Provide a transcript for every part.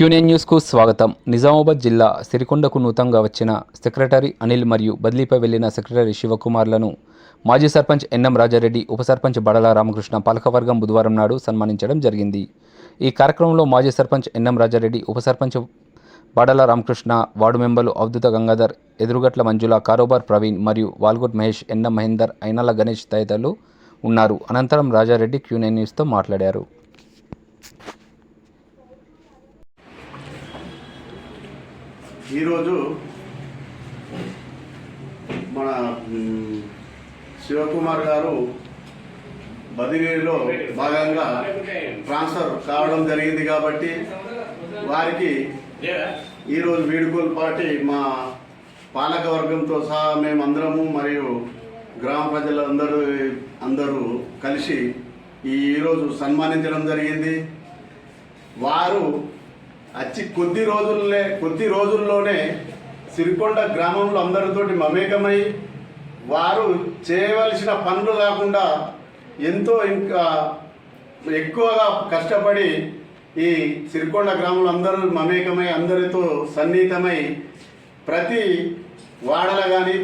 క్యూనియన్ న్యూస్కు స్వాగతం. నిజామాబాద్ జిల్లా సిరికొండకు నూతనంగా వచ్చిన సెక్రటరీ అనిల్ మరియు బదిలీపై వెళ్ళిన సెక్రటరీ శివకుమార్లను మాజీ సర్పంచ్ ఎన్ఎం రాజారెడ్డి ఉప సర్పంచ్ బడల రామకృష్ణ పాలకవర్గం బుధవారం నాడు సన్మానించడం జరిగింది. ఈ కార్యక్రమంలో మాజీ సర్పంచ్ ఎన్ఎం రాజారెడ్డి ఉప సర్పంచ్ బడల రామకృష్ణ వార్డు మెంబర్లు అవధుత గంగాధర్ ఎదురుగట్ల మంజుల కారోబార్ ప్రవీణ్ మరియు వాల్గోట్ మహేష్ ఎన్ఎం మహేందర్ ఐనల గణేష్ తదితరులు ఉన్నారు. అనంతరం రాజారెడ్డి క్యూనియన్ న్యూస్తో మాట్లాడారు. ఈరోజు మన శివకుమార్ గారు బదిలీలో భాగంగా ట్రాన్స్ఫర్ కావడం జరిగింది కాబట్టి వారికి ఈరోజు వీడుకోలు పాటి మా పాలకవర్గంతో సహా మేమందరము మరియు గ్రామ ప్రజలందరూ అందరూ కలిసి ఈరోజు సన్మానించడం జరిగింది. వారు వచ్చి కొద్ది రోజుల్లే కొద్ది రోజుల్లోనే సిరికొండ గ్రామంలో అందరితోటి మమేకమై వారు చేయవలసిన పనులు కాకుండా ఎంతో ఇంకా ఎక్కువగా కష్టపడి ఈ సిరికొండ గ్రామంలో అందరూ మమేకమై అందరితో సన్నిహితమై ప్రతి వాడల కానీ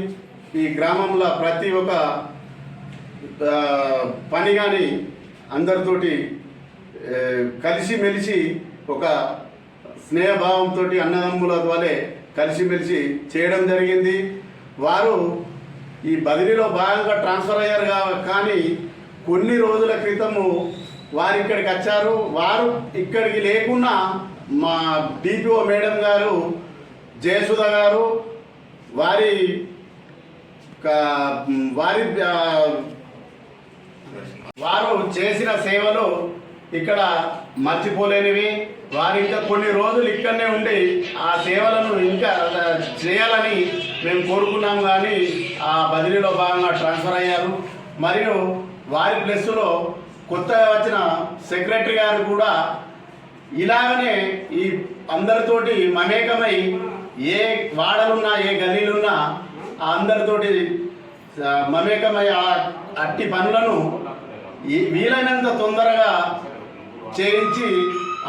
ఈ గ్రామంలో ప్రతి ఒక్క పని కానీ అందరితోటి కలిసిమెలిసి ఒక స్నేహభావంతో అన్నదమ్ముల వలె కలిసిమెలిసి చేయడం జరిగింది. వారు ఈ బదిలీలో భాగంగా ట్రాన్స్ఫర్ అయ్యారు కానీ కొన్ని రోజుల క్రితము వారు ఇక్కడికి వచ్చారు. వారు ఇక్కడికి లేకున్నా మా డిపిఓ మేడం గారు జయసుధ గారు వారి వారి వారు చేసిన సేవలు ఇక్కడ మర్చిపోలేనివి. వారు ఇంకా కొన్ని రోజులు ఇక్కడనే ఉండి ఆ సేవలను ఇంకా చేయాలని మేము కోరుకున్నాం కానీ ఆ బదిలీలో భాగంగా ట్రాన్స్ఫర్ అయ్యారు. మరియు వారి ప్లస్లో కొత్తగా వచ్చిన సెక్రటరీ గారు కూడా ఇలాగనే ఈ అందరితోటి మమేకమై ఏ వాడలున్నా ఏ గలీలున్నా ఆ అందరితోటి మమేకమై ఆ అట్టి పనులను ఈ- వీలైనంత తొందరగా చేయించి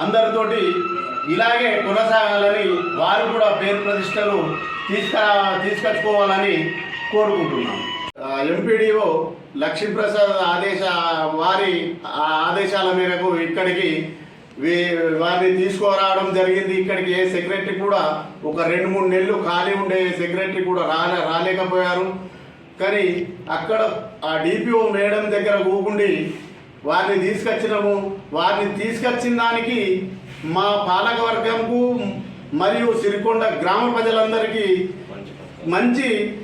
అందరితోటి ఇలాగే కొనసాగాలని వారు కూడా పేరు ప్రతిష్టలు తీసుక తీసుకొచ్చుకోవాలని కోరుకుంటున్నాం. ఎంపీడీఓ లక్ష్మీప్రసాద్ ఆదేశ వారి ఆ ఆదేశాల మేరకు ఇక్కడికి వారిని తీసుకురావడం జరిగింది. ఇక్కడికి ఏ సెక్రటరీ కూడా ఒక రెండు మూడు నెలలు ఖాళీ ఉండే సెక్రటరీ కూడా రాలే రాలేకపోయారు. కానీ అక్కడ ఆ డిపిఓ మేడం దగ్గర కూకుండి వారిని తీసుకొచ్చినాము. వారిని తీసుకొచ్చిన దానికి మా పాలకవర్గంకు మరియు సిరికొండ గ్రామ ప్రజలందరికీ మంచి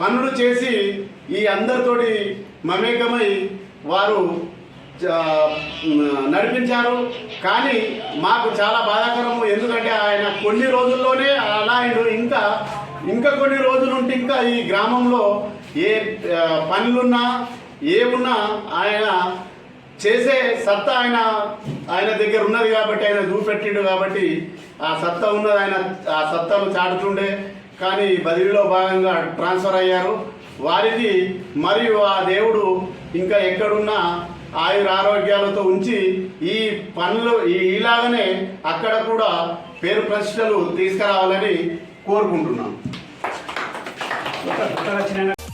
పనులు చేసి ఈ అందరితోటి మమేకమై వారు నడిపించారు. కానీ మాకు చాలా బాధాకరము. ఎందుకంటే ఆయన కొన్ని రోజుల్లోనే అలా ఇంకా ఇంకా కొన్ని రోజులు ఉంటే ఇంకా ఈ గ్రామంలో ఏ పనులున్నా ఏమున్నా ఆయన చేసే సత్తా ఆయన ఆయన దగ్గర ఉన్నది కాబట్టి ఆయన చూపెట్టిండు కాబట్టి ఆ సత్తా ఉన్నది ఆయన ఆ సత్తాను చాటుతుండే. కానీ బదిలీలో భాగంగా ట్రాన్స్ఫర్ అయ్యారు. వారికి మరియు ఆ దేవుడు ఇంకా ఎక్కడున్నా ఆయుర ఆరోగ్యాలతో ఉంచి ఈ పనులు ఈ- ఇలాగనే అక్కడ కూడా పేరు ప్రతిష్టలు తీసుకురావాలని కోరుకుంటున్నాం